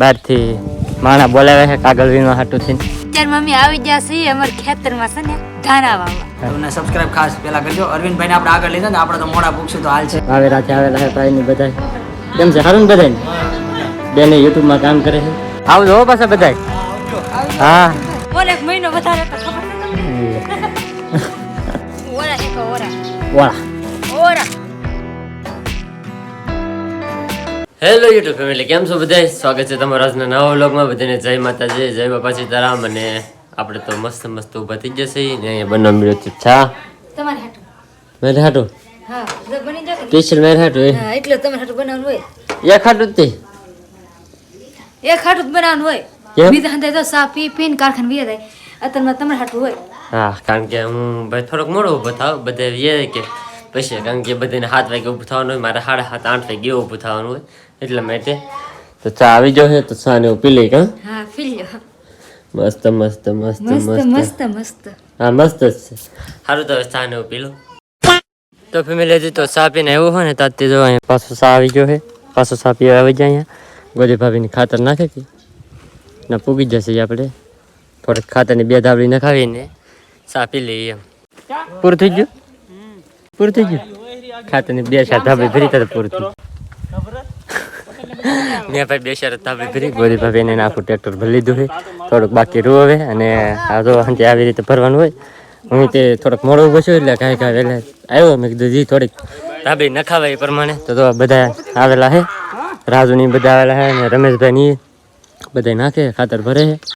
બહારથી માણા બોલાવે છે કાગળ વીણવા હાટું થઈને. અત્યારે મમ્મી આવી ગયા છે અમારા ખેતરમાં છે ને ધાણા વાવવા. તમને સબસ્ક્રાઇબ ખાસ પેલા કરજો. અરવિંદભાઈને આપણે આગળ લીધા ને આપણે તો મોડા ભૂખશું તો હાલ છે. વાવેરાથી આવેલા છે ભાઈ ની બધા કેમ છે? સારું ને બધાને બેને યુટ્યુબમાં કામ કરે છે. આવજો હો પાછા બધા હા. ઓલે એક મહિનો વધારે તો ખબર ઓરા એક ઓરા. ઓરા. હેલો યુટ્યુબ ફેમિલી કેમ છો બધા સ્વાગત છે તમારા આજના નવા વ્લોગમાં. બધાને જય માતાજી જય બાપા સીતારામ. અને આપણે તો મસ્ત મસ્ત ઊભા થઈ જશે ને અહીંયા બનવા મળ્યો છે છા તમારે હાટું. મેરે હાટું? હા બની જાય સ્પેશિયલ મેરે હાટું એટલે તમારે હાટું બનાવવાનું હોય. એક હાટું જ તે. એક હાટું જ બનાવવાનું હોય. બીજા હંધાય તો સા પી પીને કારખાને જાય. અત્યારમાં તમારે હાટું હોય. હા કારણ કે હું ભાઈ થોડોક મોડો ઊભો થાવ બધા એ કે પછી કારણ કે બધાને સાત વાગે ઊભું થવાનું હોય મારે સાડા સાત આઠ વાગે ઊભું થવાનું હોય. એટલા માટે તો ચા આવી જશે તો ચા ને પી લઈ કા. હા પી લ્યો. મસ્ત મસ્ત મસ્ત મસ્ત મસ્ત. મસ્ત મસ્ત. હા મસ્ત જ છે. સારું તો હવે ચા ને પી લો. તો ફેમિલી હજી તો ચા પીને એવું હોય ને તાતી જો અહીંયા પાછો ચા આવી ગયો છે. પાછો ચા પીવા આવી જાય અહીંયા. ગોદી ભાભીની ખાતર નાખે કે ના પૂગી જશે આપણે. થોડીક ખાતરની બે ધાબળી નખાવીને ચા પી લઈએ એમ. પૂરું થઈ ગયું? પૂરું થઈ ગયું? ખાતરની બે સાત ધાબળી ભરી તો પૂરું થયું મેં ભાઈ બે ચાર ધાબળી ભરી ગોદી ભાભી એને આખું ટ્રેક્ટર ભરી લીધું છે. થોડુંક બાકી રૂ હવે અને આ તો સાંજે આવી રીતે ભરવાનું હોય, હું તે થોડોક મોડો ઊભો છું એટલે કાંઈ કાંઈ વહેલા આવ્યો. મેં કીધું, જી, થોડીક ધાબળી નખાવાય એ પ્રમાણે. તો તો બધા આવેલા છે, રાજુની બધા આવેલા છે અને રમેશભાઈ બધા નાખે, ખાતર ભરે છે.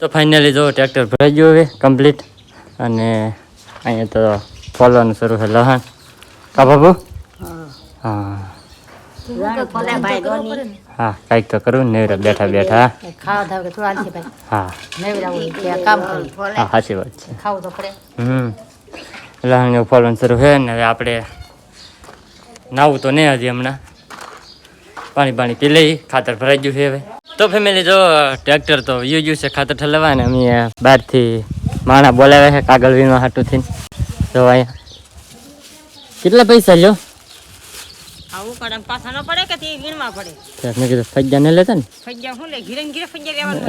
તો ફાઇનલી જો ટ્રેક્ટર ભરાઈ ગયું હવે કમ્પ્લીટ અને અહીંયા તો ફોલવાનું શરૂ છે. લહાણ. કા બાબુ? હા. હા, કાંઈક તો કરવું ને નવરા બેઠા બેઠા. હા. કરી હા, સાચી વાત છે. હમ. લહાણ ફોલવાનું શરૂ છે ને હવે આપણે, નાવું તો નહીં હજી હમણાં. પાણી પાણી પી લઈ ખાતર ભરાઈ ગયું છે હવે. તો ફેમિલી જો ટ્રેક્ટર તો ગયું છે ખાતર ઠલવા ને અમે બહારથી માણા બોલાવ્યા છે કાગળ વીણવા હાટું થઈને જો અહીંયા. કેટલા પૈસા લ્યો? આવું પડે પાછા ન પડે કે તે વીણમાં પડે? મેં કીધું ફજ્જા ને લેતા ને? ફજ્જા હું લે? ઘીરે ઘીરે ફજ્જા લેવાનું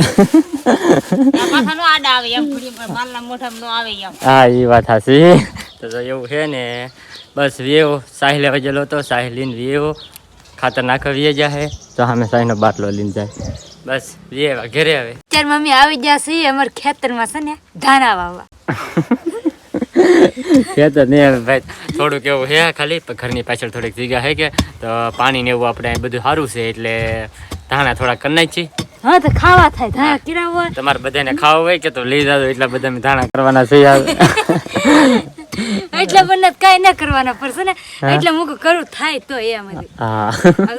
પાછા નો આડા આવે એમ થોડી માલના મોઢામાં નો આવે એમ. હા એ વાત હાસી તો જો એવું છે ને બસ વેવો સાહી લેવા ગયેલો હતો સાહિલીન વેવો. ખાતર નાખવા વીએ જાય તો સામે સાઈનો બાટલો લઈને જાય. બસ વેવા ઘરે આવે અત્યારે મમ્મી આવી ગયા છે અમારા ખેતરમાં છે ને ધાણા વાવવા. ખેતર નહીં ભાઈ થોડુંક એવું હે ખાલી ઘરની પાછળ થોડીક જગ્યા હે કે તો પાણી ને એવું આપણે બધું સારું છે એટલે ધાણા થોડા કરી નાખી હા તો ખાવા થાય ધાણા કીરા તમારે બધાને ખાવા હોય કે તો લઈ જાજો એટલા બધા ધાણા કરવાના છે આવે એટલે મને કઈ ના કરવાના પડશે ને. એટલે હું કરું થાય તો એમ હજી. હા.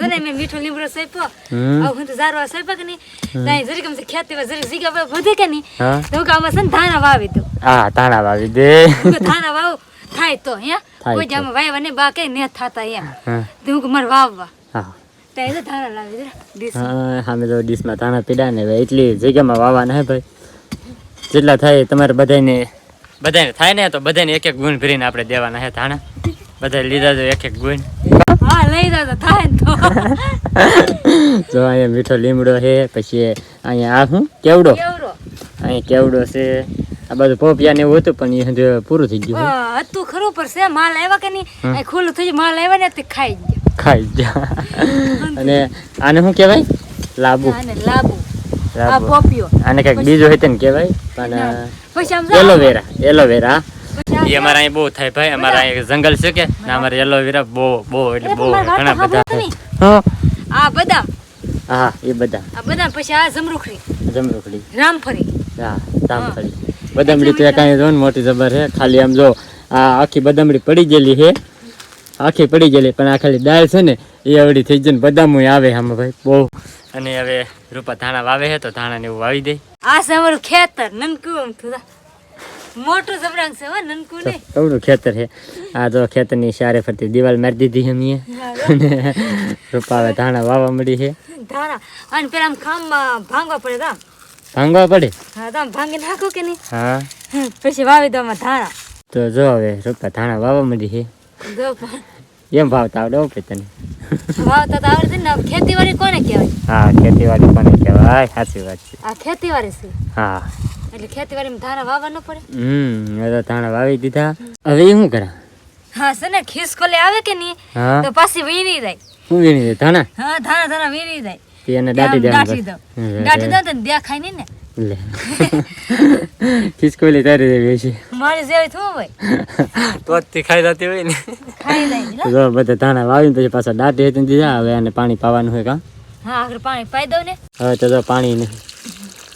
ને મેં મીઠો લીમડો સોંપ્યો. હમ. હું તો ઝારવા સોંપ્યા કે નહીં. ત્યાં જરીક આમ ખેતી જરીક જગ્યા વધે કે નહીં. તો કે આમાં છે ને ધાણા વાવી દઉં. હા ધાણા વાવી દે. ધાણા વાવ થાય તો હે? કોઈ. જામાં વાવ્યા ને બા કઈ ને થાતા એમ. તો હું મારે વાવવા. હા. તો ધાણા લાવી દે હા સામે તો ડીશમાં ધાણા પીડા ને એટલી જગ્યામાં વાવવાના હે ભાઈ. જેટલા થાય તમારે બધાને બધાને થાય ને તો બધાને એક એક ગુણ ભરીને આપણે દેવાના હે ધાણા. બધા લીધા તો એક એક ગુણ. હા લઈ તો થાય તો. જો અહીંયા મીઠો લીમડો છે પછી અહીંયા આ શું? કેવડો? અહીંયા કેવડો છે? આ બધું પોપિયા ને એવું હતું પણ એ પૂરું થઈ ગયું હતું ખરું પણ છે માલ આવ્યા કે નહીં? ખુલ્લું થઈ ગયું. માલ આવ્યા ને તે ખાઈ ગયા. ખાઈ ગયા. અને આને શું કહેવાય? લાબુ. લાબુ. આ પોપિયો આને કંઈક બીજું હોય ને કહેવાય પણ. એલોવેરા એલોવેરા એ અમારા અહીં બહુ થાય ભાઈ. અમારા અહીં જંગલ છે કે ને અમારે એલોવેરા બહુ બહુ એટલે બહુ ઘણા બધા હા. આ બધા હા એ બધા આ બધા પછી આ જમરૂખડી. જમરૂખડી. રામફળી. હા રામફળી. બદામડી તો કાંઈ જો ને મોટી જબર છે. ખાલી આમ જો આ આખી બદામડી પડી ગયેલી છે. આખી પડી ગયેલી પણ આ ખાલી દાળ છે ને એ આવડી થઈ જાય ને બદામું આવે આમાં ભાઈ બહુ. અને હવે રૂપા ધાણા વાવે છે તો ધાણા ને એવું વાવી દે. આ છે અમારું ખેતર નનકું આમ થોડા મોટું જબરાંગ છે હો નનકું નહીં. કવડું ખેતર છે. આ તો ખેતરની સારે ફરતી દિવાલ મારી દીધી અને રૂપા હવે ધાણા વાવવા મળી છે. ધાણા. અને પેલા આમ ખામમાં ભાંગવા પડે તા ભાંગવા પડે? હા તમે ભાંગી નાખો કે નહીં? હા. પછી વાવી દો આમાં ધાણા. તો જો હવે રૂપા ધાણા વાવવા મળી છે. એમ ભાવતા આવડે ઓકે તને. ભાવતા તો આવડે ને ખેતીવાડી કોને કહેવાય? હા ખેતીવાડી કોને કહેવાય? સાચી વાત છે. આ ખેતીવાડી છે. હા. એટલે ખેતીવાડીમાં ધાણા વાવવા ન પડે? હમ હવે તો ધાણા વાવી દીધા. હવે શું કરા? હા છે ને ખિસકોલે આવે કે નહીં તો પાછી વીણી જાય. શું વીણી જાય? ધાણા? હા ધાણા ધાણા વીણી જાય. તે એને દાટી દેવાનું દાટી દો દાટી દો તો દેખાય નહીં ને. લે. ખિસકોલી તારી દેવી છે મારી જેવી થવું હોય? તો જ તે ખાઈ જતી હોય ને. ખાઈ જાય ને. જો બધા ધાણા વાવીને પછી પાછા દાટી હતી દીધા હવે એને પાણી પાવાનું હોય કાં? હા આગળ પાણી પાઈ દઉં ને. હવે તો જો પાણી ને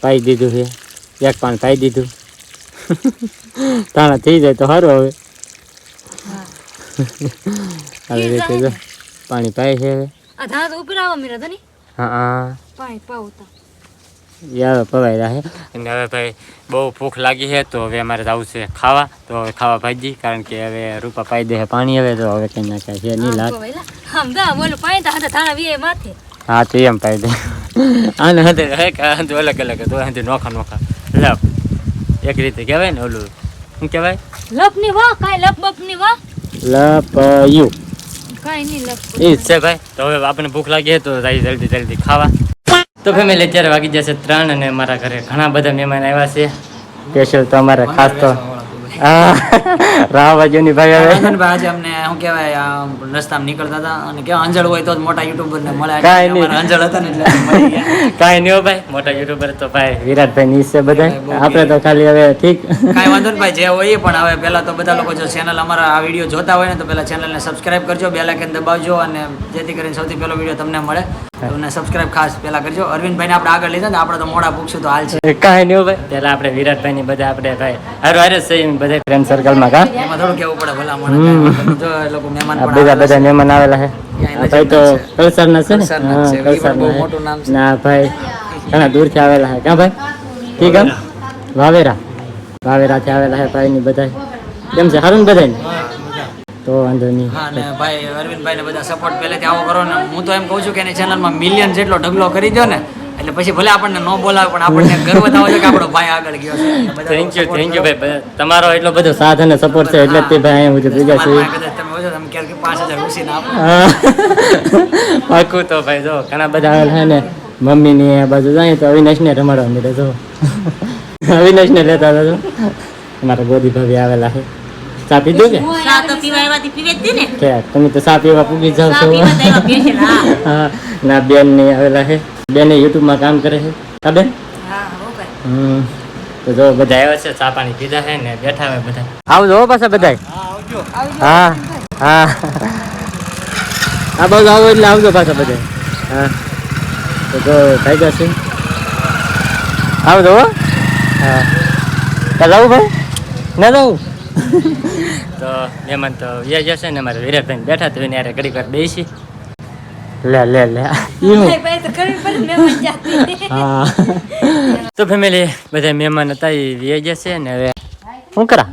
પાઈ દીધું છે. એક પાણી પાઈ દીધું. ધાણા થઈ જાય તો સારું હવે. રીતે જો પાણી પાય છે હવે. આ ધાણા તો ઉપર આવવા મીરા તો નહીં હા હા. પાણી પાવું તો. યાર પવાઈ રહ્યા અને હવે ભાઈ બહુ ભૂખ લાગી છે તો હવે અમારે જવું છે ખાવા. તો હવે ખાવા ભાજી કારણ કે હવે રૂપા પાઈ દે છે પાણી હવે તો હવે કઈ નાખાય છે નહીં લાગ. આમ દા બોલો પાણી તો હાથે ધાણા વીએ માથે. હા તો એમ પાઈ દે. આને હતે હે કે અલગ અલગ તો હતે નોખા નોખા. લપ. એક રીતે કહેવાય ને ઓલું. શું કહેવાય? લપની વાહ કાંઈ લપ બપની વાહ. યુ. કાંઈ ની લપ એ જ છે ભાઈ. તો હવે આપણને ભૂખ લાગી છે તો જઈ જલ્દી જલ્દી ખાવા. તો ફેમિલી અત્યારે વાગી જશે ત્રણ અને મારા ઘરે ઘણા બધા મહેમાન આવ્યા છે. સ્પેશિયલ તો અમારે ખાસ તો હા રાહ બાજુની ભાઈ હવે. આજે અમને શું કહેવાય રસ્તામાં નીકળતા હતા અને કેવા અંજળ હોય તો જ મોટા યુટ્યુબર ને મળે. કાંઈ નહીં. અંજળ હતા ને એટલે કાંઈ નહીં ભાઈ મોટા યુટ્યુબર તો ભાઈ વિરાટભાઈ ની છે બધા આપણે તો ખાલી હવે ઠીક. કાંઈ વાંધો નહીં ભાઈ જે હોય પણ હવે પહેલા તો બધા લોકો જો ચેનલ અમારા આ વીડિયો જોતા હોય ને તો પહેલાં ચેનલને સબસ્ક્રાઇબ કરજો બે આઇકન દબાવજો અને જેથી કરીને સૌથી પહેલો વીડિયો તમને મળે. તમને સબસ્ક્રાઇબ ખાસ પેલા કરજો. અરવિંદભાઈને આપણે આગળ લીધા ને આપણે તો મોડા ભૂખશું તો હાલ છે. કાંઈ નહીં ભાઈ. પેલા આપણે વિરાટભાઈ ની બધા આપણે ભાઈ હર હારે સહી બધા ફ્રેન્ડ સર્કલમાં કા એમાં થોડું કેવું પડે ભલા મને જો લોકો મહેમાન પણ બધા આવેલા બધા મહેમાન આવેલા છે. ભાઈ તો કલસારના છે. ને? છે. એ પણ બહુ મોટું નામ છે. ના ભાઈ ઘણા દૂરથી આવેલા છે. ક્યાં ભાઈ? ઠીક ગામ? વાવેરા. વાવેરાથી આવેલા છે ભાઈ ની બધા કેમ છે? સારું ને બધા તો વાંધો નહીં. હા ને ભાઈ અરવિંદભાઈ ને બધા સપોર્ટ પહેલેથી આવો કરો ને. હું તો એમ કહું છું કે એની ચેનલમાં મિલિયન જેટલો ઢગલો કરી દો ને એટલે પછી ભલે આપણને ન બોલાવે પણ આપણને ગર્વ થવો છે કે આપણો ભાઈ આગળ ગયો છે. થેન્ક યુ થેન્ક યુ ભાઈ. તમારો એટલો બધો સાથ અને સપોર્ટ છે એટલે તે ભાઈ હું પૂજા છે પાકું તો ભાઈ જો ઘણા બધા આવેલા છે ને મમ્મી ની આ બાજુ જાય તો અવિનાશ ને રમાડવા મળે જો. અવિનાશ ને લેતા હતા મારા અમારા ગોદી ભાભી આવેલા છે. ચા પીધું કે? ચા તો પીવા એવાથી પીવે ને. કે તમે તો સા પીવા પૂગી જાવ છો. એવા હા. ના બેન ને આવેલા છે. બેન યુટ્યુબમાં કામ કરે છે. હા બેન? હમ તો જો બધા આવ્યા છે ચા પાણી પીધા છે ને બેઠા હોય બધા. આવજો હો પાછા બધા હા હા હા. બાજુ આવો એટલે આવજો પાછા બધા હા. તો જો થઈ જશે આવજો હો. જવું ભાઈ? ના જવું તો એમાં તો વ્યાજ જશે ને અમારે વિરાટભાઈ બેઠા તો એને યારે ઘડીક વાર બેસી. લે લે લે. તો ફેમિલી બધા મહેમાન હતા એ વ્યાજ જશે ને હવે શું કરા?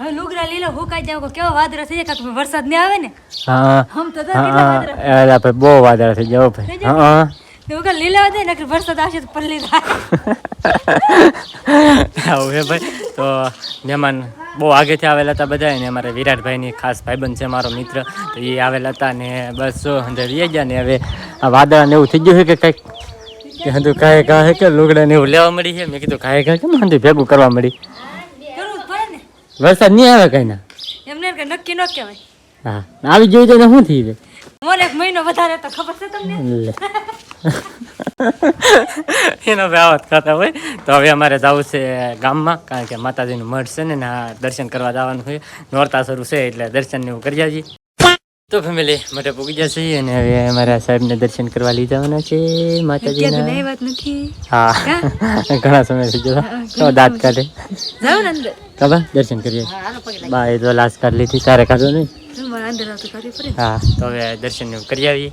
હવે લુગડા લીલો હુકાઈ જાવ કેવો વાદળો થઈ જાય વરસાદ ને આવે ને? હા. હમ તો કેટલા ભાઈ બહુ વાદળા થઈ જાવ ભાઈ. હા. હા એવું લીલા દે નકર વરસાદ આવશે તો પલ્લી થાય. હવે ભાઈ. તો મહેમાન બહુ આગેથી આવેલા હતા બધા અને અમારે વિરાટભાઈની ખાસ ભાઈબંધ છે મારો મિત્ર. તો એ આવેલા હતા ને બસ અંદર રહી ગયા ને હવે આ વાદળ ને એવું થઈ ગયું છે કે કંઈક? કે હંધુ કાંઈ કાંઈ કે લુગડા ને એવું લેવા મળી છે? મેં કીધું કાંઈ કાંઈ કેમ હાંધું ભેગું કરવા મળી? વરસાદ નહીં આવે કઈ ના? એમને નક્કી ન કહેવાય. હા આવી જોઈ તો શું થઈ જાય મને એક મહિનો વધારે તો ખબર છે તમને? એનો ભાઈ આવત ખાતા હોય. તો હવે અમારે જવું છે ગામમાં કારણ કે માતાજીનું મઠ છે ને દર્શન કરવા જવાનું હોય નોરતા શરૂ છે એટલે દર્શન ને એવું કરી આવજી તો ફેમિલી માટે પૂગી જશે અને હવે અમારા સાહેબને દર્શન કરવા લઈ જવાના છે માતાજીના. વાત નથી. હા. ઘણા સમય થઈ ગયો. તો દાંત કાઢે. જાવ ને અંદર. ખબર દર્શન કરીએ. બા એ તો લાશ કાઢ લીધી. તારે ખાધો નહીં. હા તો હવે દર્શન કરી આવીએ.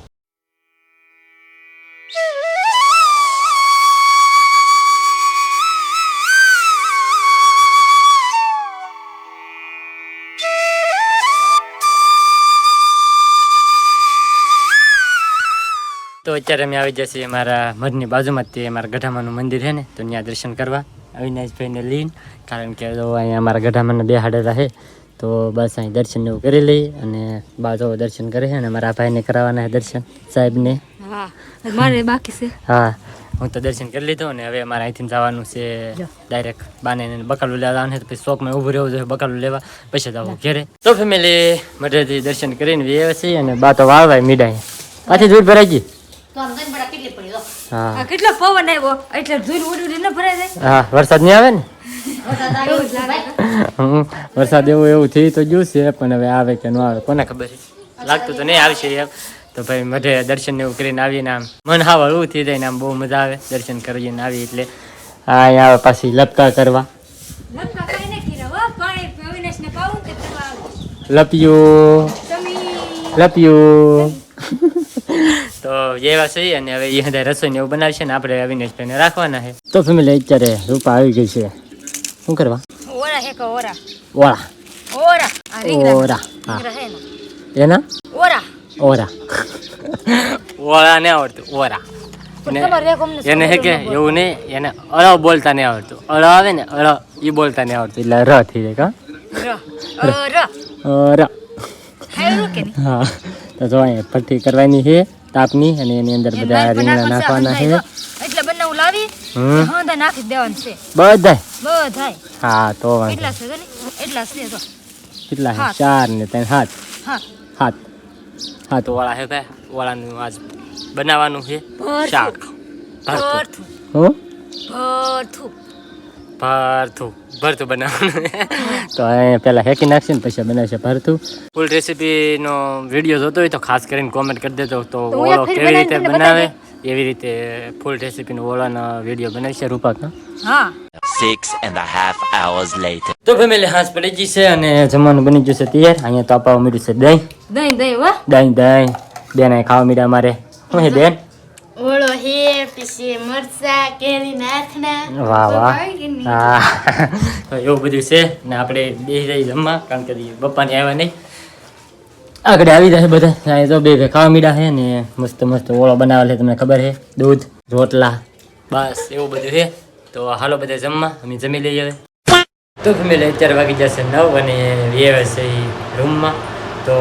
તો અત્યારે અમે આવી જશે અમારા મઢની બાજુમાં તે અમારા ગઢામાનું મંદિર છે ને તો ત્યાં દર્શન કરવા. અવિનાશભાઈને લઈને કારણ કે જો અહીંયા અમારા ગઢામાના બે હાડેલા છે તો બસ અહીં દર્શન એવું કરી લઈ અને બાજુ દર્શન કરે છે અને મારા ભાઈને કરાવવાના છે દર્શન સાહેબને. હા મારે બાકી છે. હા હું તો દર્શન કરી લીધો અને હવે અમારે અહીંથી જવાનું છે ડાયરેક્ટ બાને બકાલું લેવા જવાનું છે તો પછી શોખમાં ઊભું રહેવું જોઈએ બકાલું લેવા પછી જવું ઘેરે. તો ફેમિલી મઢેથી દર્શન કરીને વ્યવસ્થિત અને બા તો વાળવાય મીડાય પાછી દૂર ભરાઈ ગઈ. તો આમ જઈને બડા કેટલી પડી જો હા. કેટલો પવન આવ્યો? એટલે ધૂળ ઉડી ઉડી ન ભરાઈ જાય? હા વરસાદ નહીં આવે ને? વરસાદ એવું હમ, વરસાદ એવું એવું થઈ તો ગયું છે પણ હવે આવે કે ન આવે કોને ખબર છે? લાગતું તો નહીં આવશે એમ. તો ભાઈ મઢે દર્શન એવું કરીને આવીને આમ. મન હાવ હળવું થઈ જાય ને આમ બહુ મજા આવે દર્શન કરીને આવી એટલે. આ અહીંયા આવે પાછી લપકા કરવા. લપિયું. લપિયું. તો એવા છે અને હવે એ બધા રસોઈ ને એવું બનાવશે ને આપણે અવિનેશભાઈને રાખવાના છે. તો ફેમિલી અત્યારે રૂપા આવી ગઈ છે. શું કરવા? ઓરા હે કે ઓરા. ઓળા ઓરા. આ રીંગણા ઓરા. હા. રીંગણા હે ને એના? ઓરા. ઓરા. ઓળા ને આવડતું ઓરા. પણ ને તમારે એક અમને એને હે કે એવું નહીં એને અળ બોલતા નહીં આવડતું. અળ આવે ને અળ એ બોલતા નહીં આવડતું. એટલે ર થઈ જાય કા? ર. ર. ર. હાયરું કે નહીં? હા. તો જો અહીંયા ફરતી કરવાની છે તાપની અને એની અંદર બધા રીંગણા નાખવાના છે એટલે બનાવું લાવી હમ. હા તો નાખી દેવાનું છે. બધાય? બધાય. હા તો વાંધો એટલા છે એટલા છે તો કેટલા છે? ચાર ને ત્રણ હાથ. હા. હાથ. હાથ. વાળા છે ભાઈ. વાળાનું આજ બનાવવાનું છે. શાક. ભરતું ભરથું. ભરથું ભરતું બનાવવાનું. તો અહીંયા પહેલાં હેકી નાખશે ને પછી બનાવશે ભરથું. ફૂલ રેસીપીનો વીડિયો જોતો હોય તો ખાસ કરીને કોમેન્ટ કરી દેજો તો ઓળો કેવી રીતે બનાવે. એવી રીતે ફૂલ રેસીપીનો ઓળાનો વીડિયો બનાવશે રૂપક હા. હા Six and a half hours later. તો ફેમિલી હાંસ પડી ગઈ છે અને જમવાનું બની જશે તૈયાર. અહીંયા તો આપવા મળ્યું છે દહીં. દહીં દહીં વાહ દહીં દહીં. બેન અહીં ખાવા મળ્યા મારે. શું હે બેન? ઓળો હે પછી મરચા કેરી નાથના વાહ વાહ. હા. તો એવું બધું છે ને આપણે બેસી જઈ જમવા કારણ કે બપ્પાને આવ્યા નહીં. આગળ આવી જાય બધા. અહીંયા તો બે બે ખાવા મીડા છે ને મસ્ત મસ્ત ઓળો બનાવેલ છે તમને ખબર છે? દૂધ રોટલા બસ એવું બધું છે. તો હાલો બધા જમવા અમે જમી લઈએ હવે. તો ફેમિલી અત્યારે વાગી જશે નવ અને વ્યવસાય રૂમમાં. તો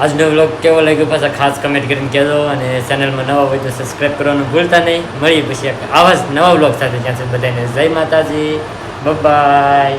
આજનો વ્લોગ કેવો લાગ્યો પાછા ખાસ કમેન્ટ કરીને કહેજો અને ચેનલમાં નવા હોય તો સબસ્ક્રાઈબ કરવાનું ભૂલતા નહીં. મળીએ પછી આવા જ નવા વ્લોગ સાથે. જ્યાં સુધી બધાને જય માતાજી. બાય